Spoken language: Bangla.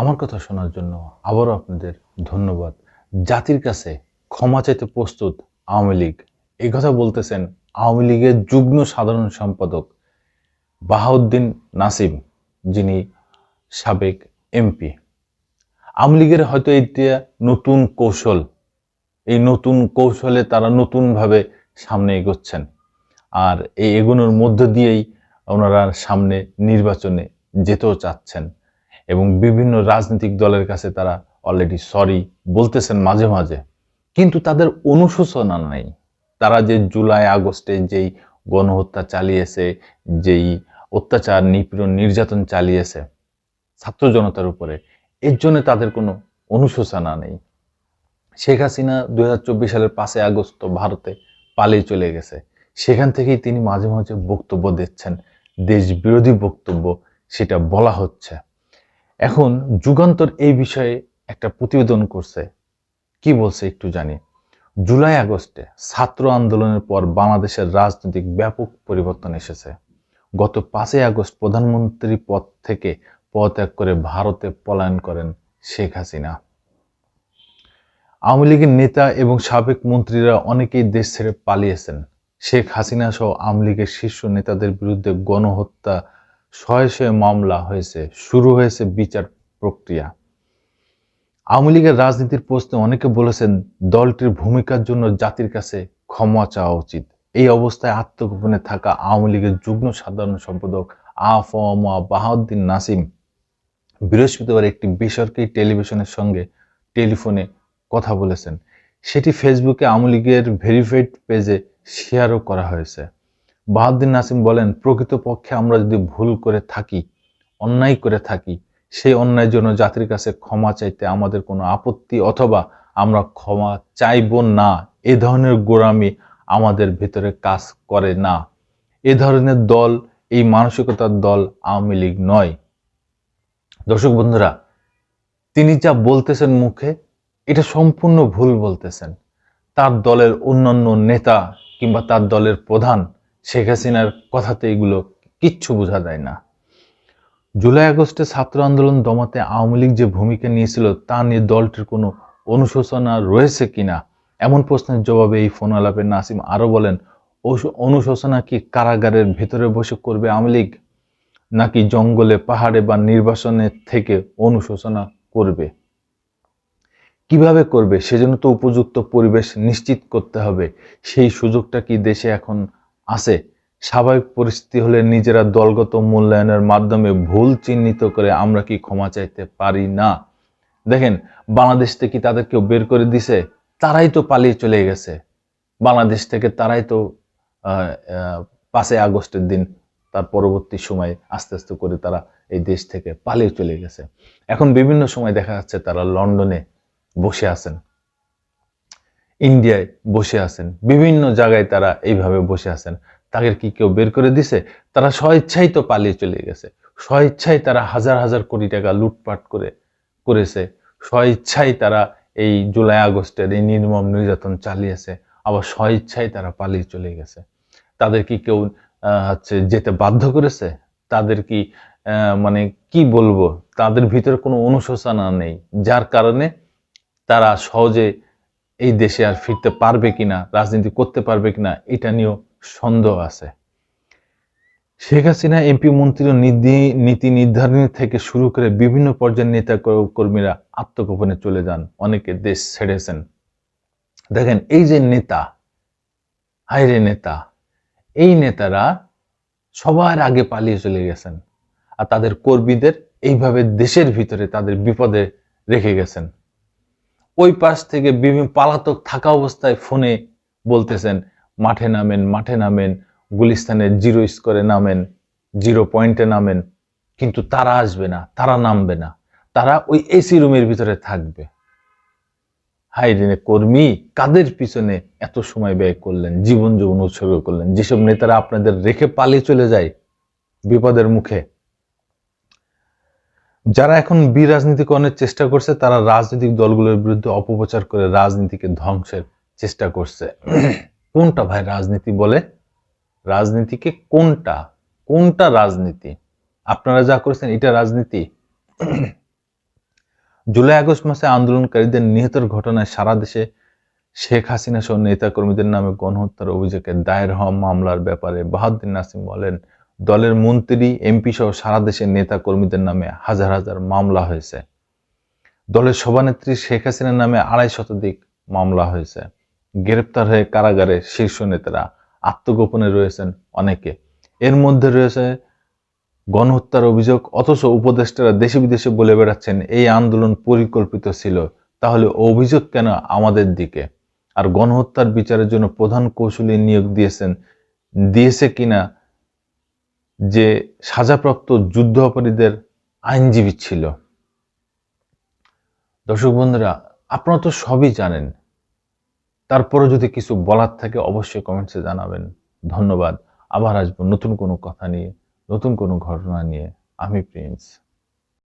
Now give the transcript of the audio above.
আমার কথা শোনার জন্য আবারও আপনাদের ধন্যবাদ। জাতির কাছে ক্ষমা চাইতে প্রস্তুত আওয়ামী লীগ। এই কথা বলতেছেন আওয়ামী লীগের যুগ্ম সাধারণ সম্পাদক বাহাউদ্দিন নাসিম, যিনি সাবেক এমপি। আওয়ামী লীগের হয়তো এইটা নতুন কৌশল, এই নতুন কৌশলে তারা নতুনভাবে সামনে এগোচ্ছেন। আর এই এগোনোর মধ্য দিয়েই ওনারা সামনে নির্বাচনে যেতেও চাচ্ছেন। এবং বিভিন্ন রাজনৈতিক দলের কাছে তারা অলরেডি সরি বলতেছেন মাঝে মাঝে। কিন্তু তাদের অনুশোচনা নেই। তারা যে জুলাই, আগস্টে যেই গণহত্যা চালিয়েছে, যেই অত্যাচার, নিপীড়ন, নির্যাতন চালিয়েছে ছাত্র জনতার উপরে, এর জন্য তাদের কোনো অনুশোচনা নেই। শেখ হাসিনা দুই হাজার চব্বিশ সালের পাঁচই আগস্ট ভারতে পালিয়ে চলে গেছে। সেখান থেকেই তিনি মাঝে মাঝে বক্তব্য দিচ্ছেন। দেশ বিরোধী বক্তব্য, সেটা বলা হচ্ছে। এখন যুগান্তর এই বিষয়ে একটা প্রতিবেদন করছে। কি বলছে একটু জানি। জুলাই আগস্টে ছাত্র আন্দোলনের পর বাংলাদেশের রাজনৈতিক ব্যাপক পরিবর্তন এসেছে। গত পাঁচই আগস্ট প্রধানমন্ত্রী পদ থেকে পদত্যাগ করে ভারতে পলায়ন করেন শেখ হাসিনা। আওয়ামী লীগের নেতা এবং সাবেক মন্ত্রীরা অনেকেই দেশ ছেড়ে পালিয়েছেন। শেখ হাসিনা সহ আওয়ামী লীগের শীর্ষ নেতাদের বিরুদ্ধে গণহত্যা শয়ে শয়ে মামলা হয়েছে, শুরু হয়েছে বিচার প্রক্রিয়া। আওয়ামী লীগের রাজনীতির প্রশ্নে অনেকে বলেছেন দলটির ভূমিকার জন্য জাতির কাছে ক্ষমা চাওয়া উচিত। এই অবস্থায় আত্মগোপনে থাকা আওয়ামী লীগের যুগ্ম সাধারণ সম্পাদক আফমা বাহাউদ্দিন নাসিম বৃহস্পতিবার একটি বেসরকারি টেলিভিশনের সঙ্গে টেলিফোনে কথা বলেছেন। সেটি ফেসবুকে আওয়ামী লীগের ভেরিফাইড পেজে শেয়ারও করা হয়েছে। বাহাউদ্দিন নাসিম বলেন, প্রকৃতপক্ষে আমরা যদি ভুল করে থাকি, অন্যায় করে থাকি, সেই অন্যায়ের জন্য জাতির কাছে ক্ষমা চাইতে আমাদের কোনো আপত্তি অথবা আমরা ক্ষমা চাইব না, এ ধরনের গোড়ামি আমাদের ভেতরে কাজ করে না। এ ধরনের দল, এই মানসিকতার দল আওয়ামী লীগ নয়। দর্শক বন্ধুরা, তিনি যা বলতেছেন মুখে, এটা সম্পূর্ণ ভুল বলতেছেন। তার দলের অন্যান্য নেতা কিংবা তার দলের প্রধান শেখ হাসিনার কথাতে এগুলো কিচ্ছু বোঝা যায় না। জুলাই আগস্টে ছাত্র আন্দোলন দমাতে আওয়ামী লীগ যে ভূমিকা নিয়েছিল, তা নিয়ে দলটির কোনো অনুশোচনা রয়েছে কিনা? এমন প্রশ্নের জবাবে এই ফোন আলাপে নাসিম আরও বলেন অনুশোচনা কি কারাগারের ভেতরে বসে করবে আওয়ামী লীগ? নাকি জঙ্গলে, পাহাড়ে বা নির্বাচনের থেকে অনুশোচনা করবে? কীভাবে করবে? সেজন্য তো উপযুক্ত পরিবেশ নিশ্চিত করতে হবে। সেই সুযোগটা কি দেশে এখন আছে। স্বাভাবিক পরিস্থিতি হলে নিজেরা দলগত মূল্যায়নের মাধ্যমে ভুল চিহ্নিত করে আমরা কি ক্ষমা চাইতে পারি না? দেখেন, বাংলাদেশ থেকে তাদের কেউ বের করে দিছে, তারাই তো পালিয়ে চলে গেছে। বাংলাদেশ থেকে তারাই তো পাঁচই আগস্টের দিন তার পরবর্তী সময় আস্তে আস্তে করে তারা এই দেশ থেকে পালিয়ে চলে গেছে। এখন বিভিন্ন সময় দেখা যাচ্ছে তারা লন্ডনে বসে আছেন। ইন্ডিয়ায় বসে আছেন। বিভিন্ন জায়গায় তারা এইভাবে বসে আছেন। তাদের কি কেউ বের করে দিছে? তারা স্বইচ্ছাই তো পালিয়ে চলে গেছে। স্বইচ্ছাই তারা হাজার হাজার কোটি টাকা লুটপাট করে, করেছে। স্বইচ্ছাই তারা এই জুলাই আগস্টের এই নির্মম নির্যাতন চালিয়েছে। আবার স্বইচ্ছাই তারা পালিয়ে চলে গেছে। তাদের কি কেউ হচ্ছে যেতে বাধ্য করেছে? তাদের কি মানে কি বলব? তাদের ভিতরে কোনো অনুশোচনা নেই। যার কারণে তারা সহজে এই দেশে আর ফিরতে পারবে কিনা, রাজনীতি করতে পারবে কিনা, এটা নিয়েও সন্দেহ আছে। শেখ হাসিনা, এমপি মন্ত্রী নীতি নির্ধারণ থেকে শুরু করে বিভিন্ন পর্যায়ের নেতা কর্মীরা আত্মগোপনে চলে যান, অনেকে দেশ ছেড়েছেন দেখেন, এই যে নেতা হাইরে নেতা, এই নেতারা সবার আগে পালিয়ে চলে গেছেন আর তাদের কর্মীদের এইভাবে দেশের ভিতরে তাদের বিপদে রেখে গেছেন। ওই পাশ থেকে বিভিন্ন পালাতক থাকা অবস্থায় ফোনে বলতেছেন, মাঠে নামেন মাঠে নামেন গুলিস্তানের জিরো স্কোরে নামেন, জিরো পয়েন্টে নামেন। কিন্তু তারা আসবে না, তারা নামবে না। তারা ওই এসি রুমের ভিতরে থাকবে। হাই রে কর্মী, কাদের পিছনে এত সময় ব্যয় করলেন, জীবন জীবন উৎসর্গ করলেন? যেসব নেতারা আপনাদের রেখে পালিয়ে চলে যায় বিপদের মুখে যারা এখন বিরাজনীতিকরণের চেষ্টা করছে, তারা রাজনৈতিক দলগুলোর বিরুদ্ধে অপপ্রচার করে রাজনীতিকে ধ্বংসের চেষ্টা করছে। কোনটা ভাই রাজনীতি বলে? রাজনীতিকে কোনটা? কোনটা রাজনীতি? আপনারা যা করেছেন, এটা রাজনীতি। জুলাই আগস্ট মাসে আন্দোলনকারীদের নিহতের ঘটনায় সারা দেশে শেখ হাসিনা সহ নেতাকর্মীদের নামে গণহত্যার অভিযোগে দায়ের হওয়া মামলার ব্যাপারে বাহাদ্দিন নাসিম বলেন দলের মন্ত্রী, এমপি সহ সারা দেশের নেতা কর্মীদের নামে হাজার হাজার মামলা হয়েছে। দলের সভানেত্রী শেখ হাসিনার নামে আড়াই শতাধিক মামলা হয়েছে। গ্রেপ্তার হয়ে কারাগারে শীর্ষ নেতারা আত্মগোপনে রয়েছেন অনেকে। এর মধ্যে রয়েছে গণহত্যার অভিযোগ, অথচ উপদেষ্টারা দেশে বিদেশে বলে বেড়াচ্ছেন, এই আন্দোলন পরিকল্পিত ছিল, তাহলে অভিযোগ কেন আমাদের দিকে? আর গণহত্যার বিচারের জন্য প্রধান কৌশলী নিয়োগ দিয়েছেন, দিয়েছে কিনা যে সাজাপ্রাপ্ত যুদ্ধ অপরাধীদের আইনজীবী ছিল। দর্শক বন্ধুরা, আপনারা তো সবই জানেন। তারপরে যদি কিছু বলার থাকে, অবশ্যই কমেন্টসে জানাবেন। ধন্যবাদ। আবার আসব নতুন কোনো কথা নিয়ে, নতুন কোনো ঘটনা নিয়ে। আমি প্রিন্স।